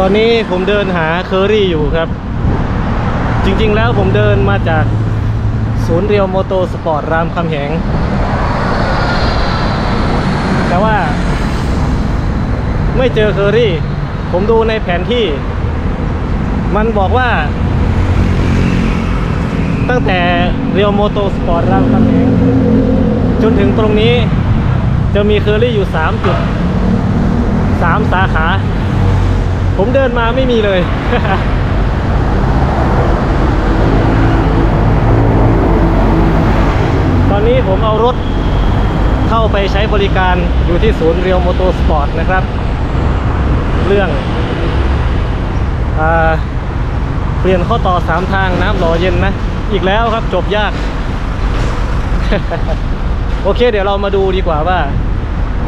ตอนนี้ผมเดินหาเคอรี่อยู่ครับ จริงๆแล้วผมเดินมาจากศูนย์เรียวโมโตสปอร์ตรามคำแหง แต่ว่า ไม่เจอเคอรี่ ผมดูในแผนที่ มันบอกว่า ตั้งแต่เรียวโมโตสปอร์ตรามคำแหง จนถึงตรงนี้จะมีเคอรี่อยู่ 3 จุด 3 สาขา ผมเดินมาไม่มีเลย ตอนนี้ผมเอารถเข้าไปใช้บริการอยู่ที่ศูนย์เรียวโมโตสปอร์ตนะครับ เรื่องอเปลี่ยนข้อต่อ 3 ทางน้ำหล่อเย็นนะ อีกแล้วครับจบยาก โอเค เดี๋ยวเรามาดูดีกว่าว่า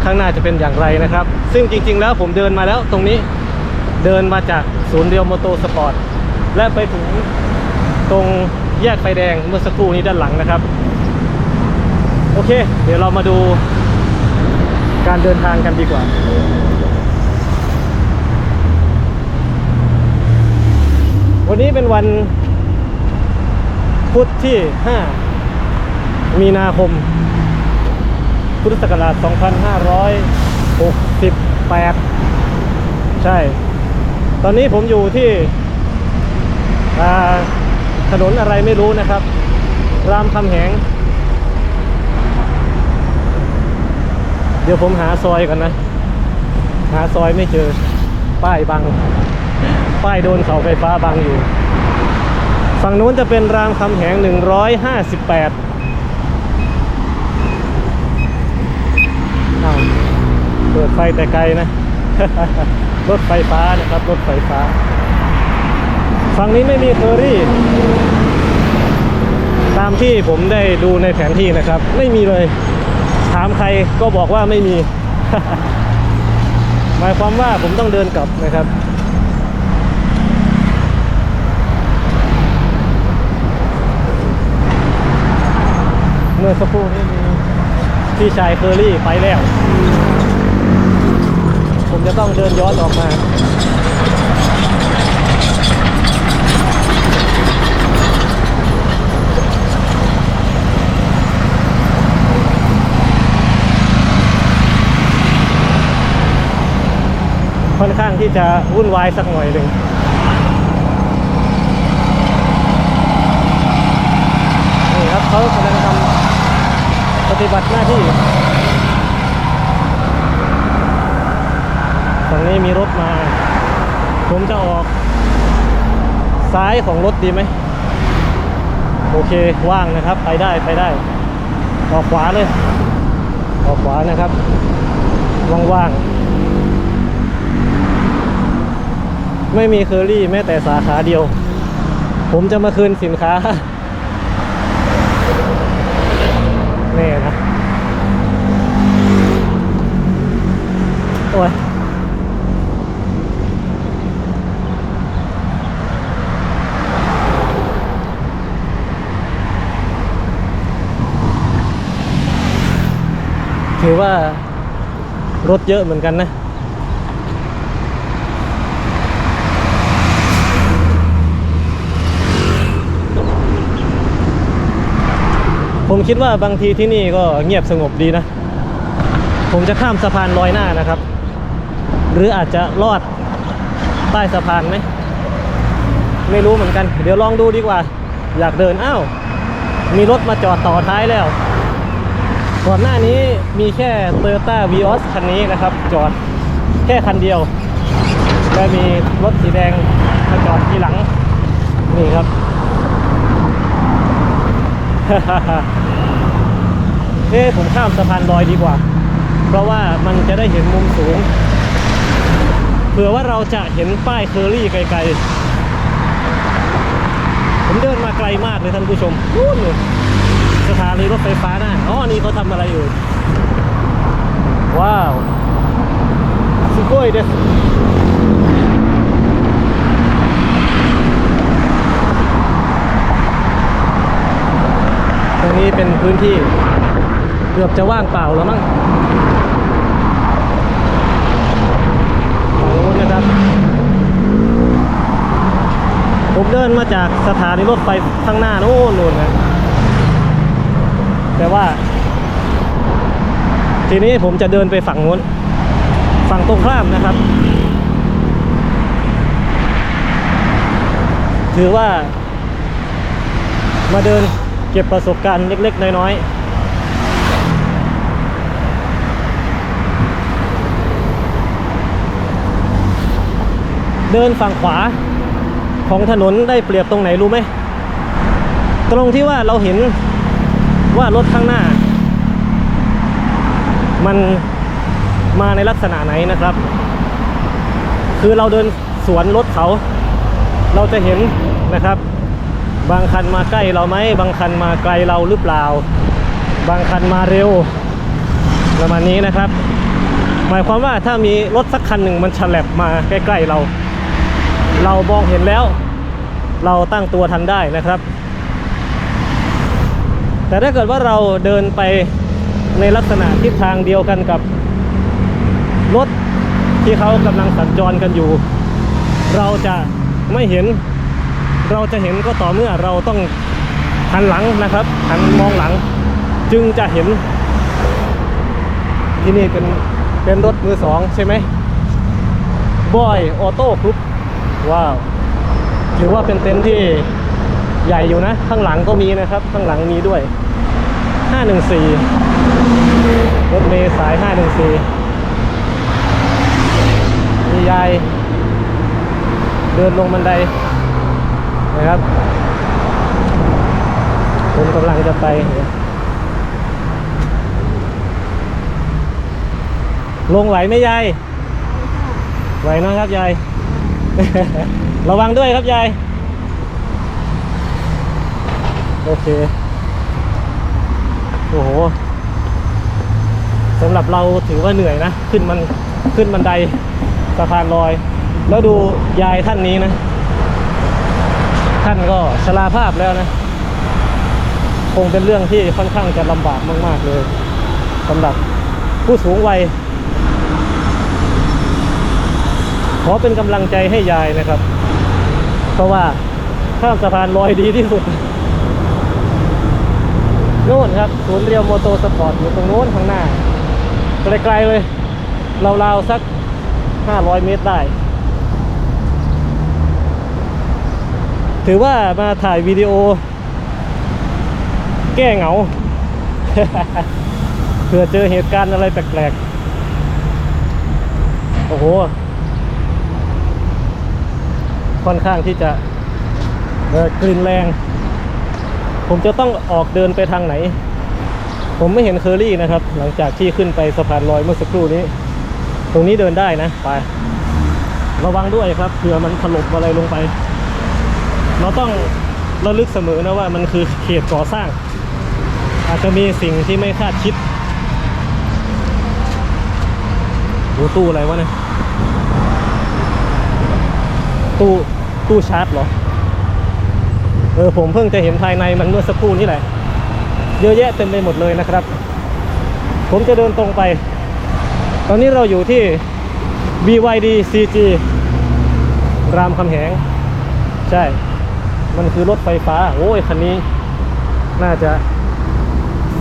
ข้างหน้าจะเป็นอย่างไรนะครับ ซึ่งจริง ๆ แล้วผมเดินมาแล้วตรงนี้ เดินมาจากศูนย์เรียวโมโตสปอร์ต และไปถึงตรงแยกไฟแดงเมื่อสักครู่นี้ด้านหลังนะครับ โอเค เดี๋ยวเรามาดูการเดินทางกันดีกว่า วันนี้เป็นวันพุธที่ 5 มีนาคม พุทธศักราช 2568 ใช่ ตอนนี้ผมอยู่ที่ถนนอะไรไม่รู้นะครับ รามคำแหง เดี๋ยวผมหาซอยก่อนนะ หาซอยไม่เจอ ป้ายบัง ป้ายโดนเสาไฟฟ้าบังอยู่ ฝั่งนู้นจะเป็นรามคำแหง 158อ้าวเปิดไฟแต่ไกลนะ รถไฟฟ้านะครับรถไฟฟ้า ฝั่งนี้ไม่มีเคอรี่ ตามที่ผมได้ดูในแผนที่นะครับ ไม่มีเลย ถามใครก็บอกว่าไม่มี หมายความว่าผมต้องเดินกลับนะครับเมื่อสักครู่นี้มีพี่ชายเคอรี่ไปแล้ว ผมจะต้องเดินย้อนออกมาค่อนข้างที่จะวุ่นวายสักหน่อยหนึ่งนี่ครับเขากำลังทำปฏิบัติหน้าที่ ฝั่ง นี้มีรถมา ผมจะออก ซ้ายของรถดีไหม โอเคว่างนะครับ ไปได้ไปได้ ออกขวาเลย ออกขวานะครับ ว่างๆ ไม่มีเคอรี่แม้แต่สาขาเดียว ผมจะมาคืนสินค้าแน่นะ โอ้ย ถือว่ารถเยอะเหมือนกันนะ ผมคิดว่าบางทีที่นี่ก็เงียบสงบดีนะ ผมจะข้ามสะพานลอยหน้านะครับ หรืออาจจะลอดใต้สะพานไหมไม่รู้เหมือนกัน เดี๋ยวลองดูดีกว่า อยากเดินอ้าว มีรถมาจอดต่อท้ายแล้ว ก่อนหน้านี้มีแค่ Toyota Vios คันนี้นะครับ จอดแค่คันเดียว และมีรถสีแดงมาจอดทีหลัง นี่ครับ เอ๊ผมข้ามสะพานลอยดีกว่า เพราะว่ามันจะได้เห็นมุมสูง เผื่อว่าเราจะเห็นป้ายเคอรี่ไกลๆ ผมเดินมาไกลมากเลยท่านผู้ชมนู่นเลย สถานีรถไฟฟ้าหน้าอ๋อนี่เขาทำอะไรอยู่ ว้าวสุโกยเดสตรงนี้เป็นพื้นที่เกือบจะว่างเปล่าแล้วมั้งฝั่งนู้นนะครับจากสถานีรถไฟข้างหน้าโน่นนู่นนะ แต่ว่า ทีนี้ผมจะเดินไปฝั่งนู้น ฝั่งตรงข้ามนะครับ ถือว่า มาเดินเก็บประสบการณ์เล็ก ๆ น้อย ๆเดินฝั่งขวาของถนนได้เปรียบตรงไหนรู้ไหม ตรงที่ว่าเราเห็น ว่ารถข้างหน้า มันมาในลักษณะไหนนะครับ คือเราเดินสวนรถเขา เราจะเห็นนะครับ บางคันมาใกล้เราไหมบางคันมาไกลเราหรือเปล่า บางคันมาเร็วประมาณนี้นะครับ หมายความว่าถ้ามีรถสักคันหนึ่งมันฉลับมาใกล้ ๆเรา เรามองเห็นแล้ว เราตั้งตัวทันได้นะครับ แต่ถ้าเกิดว่าเราเดินไปในลักษณะทิศทางเดียวกันกับรถที่เขากำลังสัญจรกันอยู่ เราจะไม่เห็น เราจะเห็นก็ต่อเมื่อเราต้องหันหลังนะครับหันมองหลัง จึงจะเห็น ที่นี่เป็นเป็นรถมือสองใช่ไหมบอยออโต้กรุ๊ปว้าวถือว่าเป็นเต็นท์ที่ ใหญ่อยู่นะ ข้างหลังก็มีนะครับ ข้างหลังมีด้วย 514 รถเมล์สาย 514 มียาย เดินลงบันไดนะครับ ผมกำลังจะไปลงไหวไหมยาย ไหวนะครับยาย ระวังด้วยครับยาย โอเค โอ้โหสำหรับเราถือว่าเหนื่อยนะ ขึ้นมันขึ้นบันไดสะพานลอย แล้วดูยายท่านนี้นะ ท่านก็ชราภาพแล้วนะ คงเป็นเรื่องที่ค่อนข้างจะลำบากมาก ๆ เลยสำหรับผู้สูงวัย ขอเป็นกำลังใจให้ยายนะครับ เพราะว่าข้ามสะพานลอยดีที่สุด โน่นครับศูนย์เรียวโมโตสปอร์ตอยู่ตรงโน้นข้างหน้า ไกลๆเลยราวๆสัก 500 เมตรได้ ถือว่ามาถ่ายวิดีโอ แก้เหงา เผื่อเจอเหตุการณ์อะไรแปลกๆ โอ้โห ค่อนข้างที่จะกลิ่นแรง ผมจะต้องออกเดินไปทางไหน ผมไม่เห็นเคอรี่นะครับ หลังจากที่ขึ้นไปสะพานลอยเมื่อสักครู่นี้ ตรงนี้เดินได้นะไประวังด้วยครับเผื่อมันถล่มอะไรลงไป เราต้องระลึกเสมอนะว่ามันคือเขตก่อสร้าง อาจจะมีสิ่งที่ไม่คาดคิดดูตู้อะไรวะเนี่ยตู้ตู้ชาร์จเหรอ ออผมเพิ่งจะเห็นภายในมันเมื่อสักครู่นี้แหละ เยอะแยะเต็มไปหมดเลยนะครับ ผมจะเดินตรงไป ตอนนี้เราอยู่ที่ BYD CG รามคำแหง ใช่ มันคือรถไฟฟ้า โอ้ย คันนี้ น่าจะ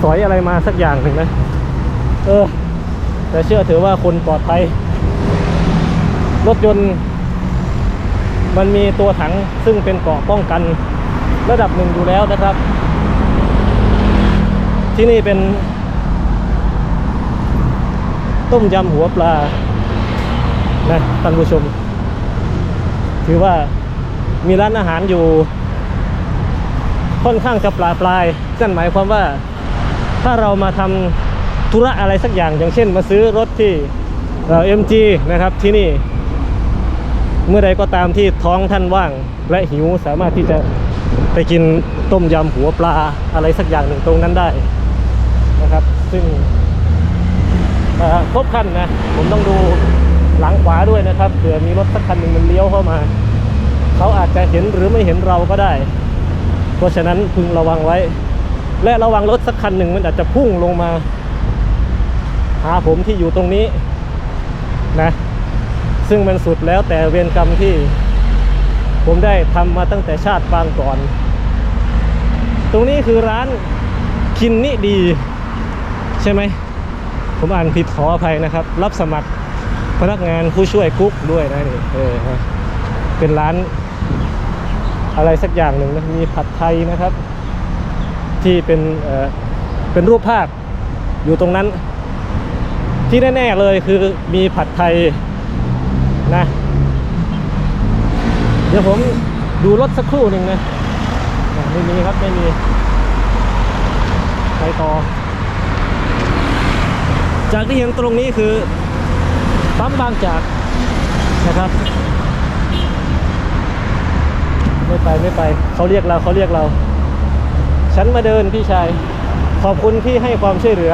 สอยอะไรมาสักอย่างหนึ่งนะ เออ แต่เชื่อถือว่าคนปลอดภัย รถยนต์ มันมีตัวถังซึ่งเป็นเกราะป้องกัน ระดับหนึ่งอยู่แล้วนะครับ ที่นี่เป็น ต้มยำหัวปลานะท่านผู้ชม ถือว่ามีร้านอาหารอยู่ ค่อนข้างจะปลาปลายนั่นหมายความว่าถ้าเรามาทำธุระอะไรสักอย่าง อย่างเช่นมาซื้อรถที่เอ็มจีนะครับที่นี่เมื่อใดก็ตามที่ท้องท่านว่างและหิวสามารถที่จะ ไปกินต้มยำหัวปลาอะไรสักอย่างหนึ่งตรงนั้นได้นะครับ ซึ่งครบคันนะ ผมต้องดูหลังขวาด้วยนะครับเผื่อมีรถสักคันหนึ่งมันเลี้ยวเข้ามา เขาอาจจะเห็นหรือไม่เห็นเราก็ได้ เพราะฉะนั้นพึงระวังไว้ และระวังรถสักคันหนึ่งมันอาจจะพุ่งลงมา หาผมที่อยู่ตรงนี้นะ ซึ่งมันสุดแล้วแต่เวรกรรมที่ ผมได้ทำมาตั้งแต่ชาติปางก่อน ตรงนี้คือร้านคินนิดี ใช่ไหม ผมอ่านผิดขออภัยนะครับ รับสมัครพนักงานผู้ช่วยกุ๊กด้วยนะนี่เออเป็นร้านอะไรสักอย่างหนึ่งนะมีผัดไทยนะครับ ที่เป็นเออเป็นรูปภาพอยู่ตรงนั้น ที่แน่ ๆ เลยคือมีผัดไทยนะ เดี๋ยวผมดูรถสักครู่หนึ่งนะไม่มีครับไม่มีไปต่อ จากที่เห็นตรงนี้คือปั๊มบางจากนะครับไม่ไปไม่ไปเขาเรียกเราเขาเรียกเรา ฉันมาเดินพี่ชาย ขอบคุณที่ให้ความช่วยเหลือ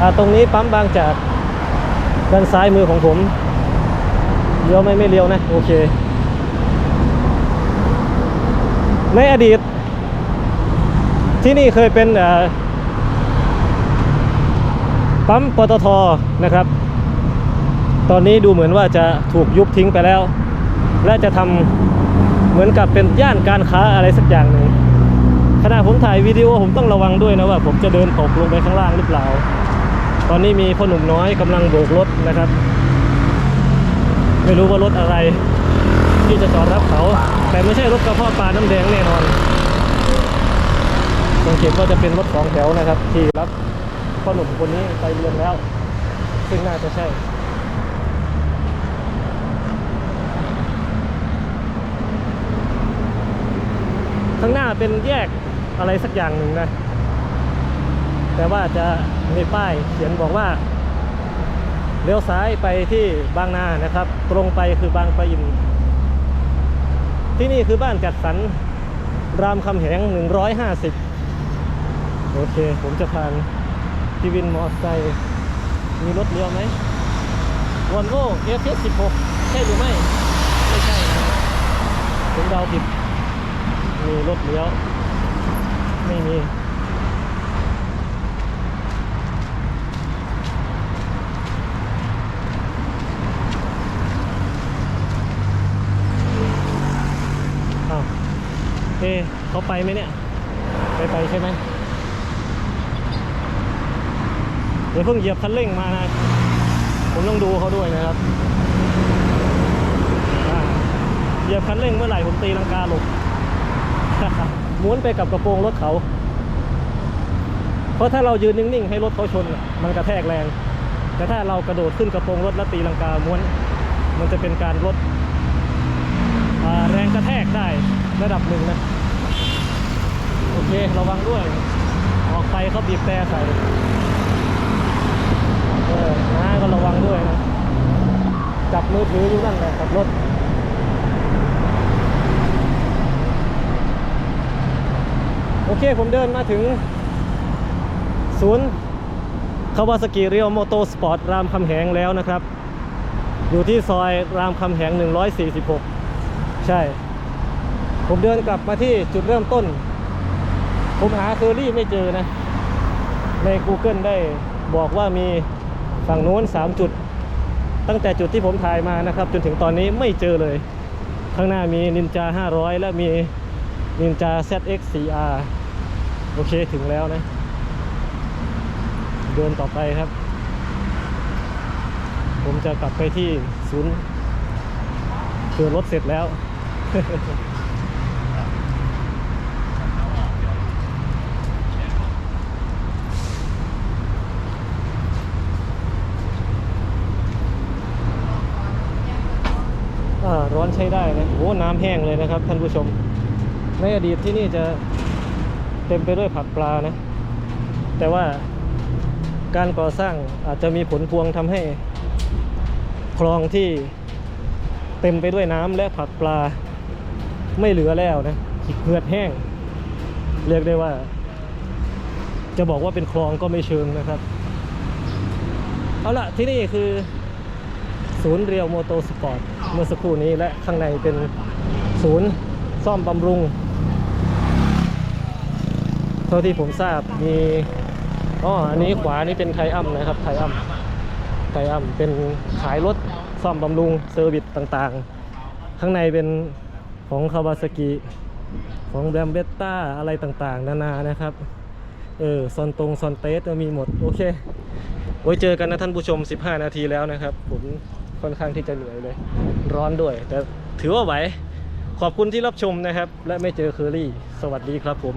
อ่าตรงนี้ปั๊มบางจากด้านซ้ายมือของผม เลี้ยวไม่ไม่เลี้ยวนะ โอเค ในอดีต ที่นี่เคยเป็นปั๊มปตทนะครับ ตอนนี้ดูเหมือนว่าจะถูกยุบทิ้งไปแล้ว และจะทำเหมือนกับเป็นย่านการค้าอะไรสักอย่างหนึ่งขณะผมถ่ายวิดีโอผมต้องระวังด้วยนะว่า ผมจะเดินตกลงไปข้างล่างหรือเปล่า ตอนนี้มีพ่อหนุ่มน้อยกำลังโบกรถนะครับ ไม่รู้ว่ารถอะไร ที่จะจอดรับเขา แต่ไม่ใช่รถกระเพาะปลาน้ำแดงแน่นอนสังเกตว่าจะเป็นรถสองแถวนะครับ ที่รับพ่อหนุ่มคนนี้ไปเรียนแล้ว ซึ่งน่าจะใช่ข้างหน้าเป็นแยกอะไรสักอย่างหนึ่งนะ แต่ว่าจะมีป้ายเขียนบอกว่า เลี้ยวซ้ายไปที่บางนานะครับ ตรงไปคือบางปะอิน ที่นี่คือบ้านจัดสรรรามคำแหง 150 โอเค ผมจะผ่านที่วินมอเตอร์ไซค์มีรถเลี้ยวไหมวอนโว่เอฟเอสสิบหกใช่หรือไม่ ไม่ใช่นะผมเดาผิดมีรถเลี้ยว ไม่มี อ้าว เขาไปไหมเนี่ย ไปไปใช่ไหมเดี๋ยวเพิ่งเหยียบคันเร่งมานะ ผมต้องดูเขาด้วยนะครับเหยียบคันเร่งเมื่อไหร่ผมตีลังกาหลบม้วนไปกับกระโปรงรถเขา เพราะถ้าเรายืนนิ่งๆ ให้รถเขาชน มันกระแทกแรง แต่ถ้าเรากระโดดขึ้นกระโปรงรถแล้วตีลังกาม้วน มันจะเป็นการลดแรงกระแทกได้ระดับหนึ่งนะ โอเคระวังด้วย ออกไปเขาบีบแต่ใส่เออน้าก็ระวังด้วยนะจับมือถืออยู่นั่นแหละขับรถโอเคผมเดินมาถึง ศูนย์คาวาสกิเรียวโมโตสปอร์ตรามคำแหงแล้วนะครับ อยู่ที่ซอยรามคำแหง 146 ใช่ ผมเดินกลับมาที่จุดเริ่มต้น ผมหาเคอรี่ไม่เจอนะ ใน Google ได้บอกว่ามีฝั่งโน้น 3 จุด ตั้งแต่จุดที่ผมถ่ายมานะครับ จนถึงตอนนี้ไม่เจอเลย ข้างหน้ามี Ninja 500 และมี Ninja ZX 4R โอเคถึงแล้วนะ เดินต่อไปครับ ผมจะกลับไปที่ศูนย์คือรถเสร็จแล้ว ร้อนใช้ได้นะโอ้น้ำแห้งเลยนะครับ ท่านผู้ชม ในอดีตที่นี่จะเต็มไปด้วยผักปลานะ แต่ว่าการก่อสร้างอาจจะมีผลพวงทำให้คลองที่เต็มไปด้วยน้ำและผักปลาไม่เหลือแล้วนะเหือดแห้ง เรียกได้ว่า จะบอกว่าเป็นคลองก็ไม่เชิงนะครับ เอาละที่นี่คือ ศูนย์เรียวโมโตสปอร์ตเมื่อสักครู่นี้และข้างในเป็นศูนย์ซ่อมบำรุง เท่าที่ผมทราบมีอ๋ออันนี้ขวานี่เป็นไทอัมนะครับไทอัมไทอัมเป็นขายรถซ่อมบำรุงเซอร์วิสต่างข้างในเป็นของคาวาซากิของแบมเบตต้าอะไรต่างๆ นานานะครับ เออซอนตรงซอนเตสมีหมด โอเค ไว้เจอกันนะท่านผู้ชม 15 นาทีแล้วนะครับ ผม ค่อนข้างที่จะเหนื่อยเลย ร้อนด้วย แต่ถือว่าไหว ขอบคุณที่รับชมนะครับ และไม่เจอเคอรี่ สวัสดีครับผม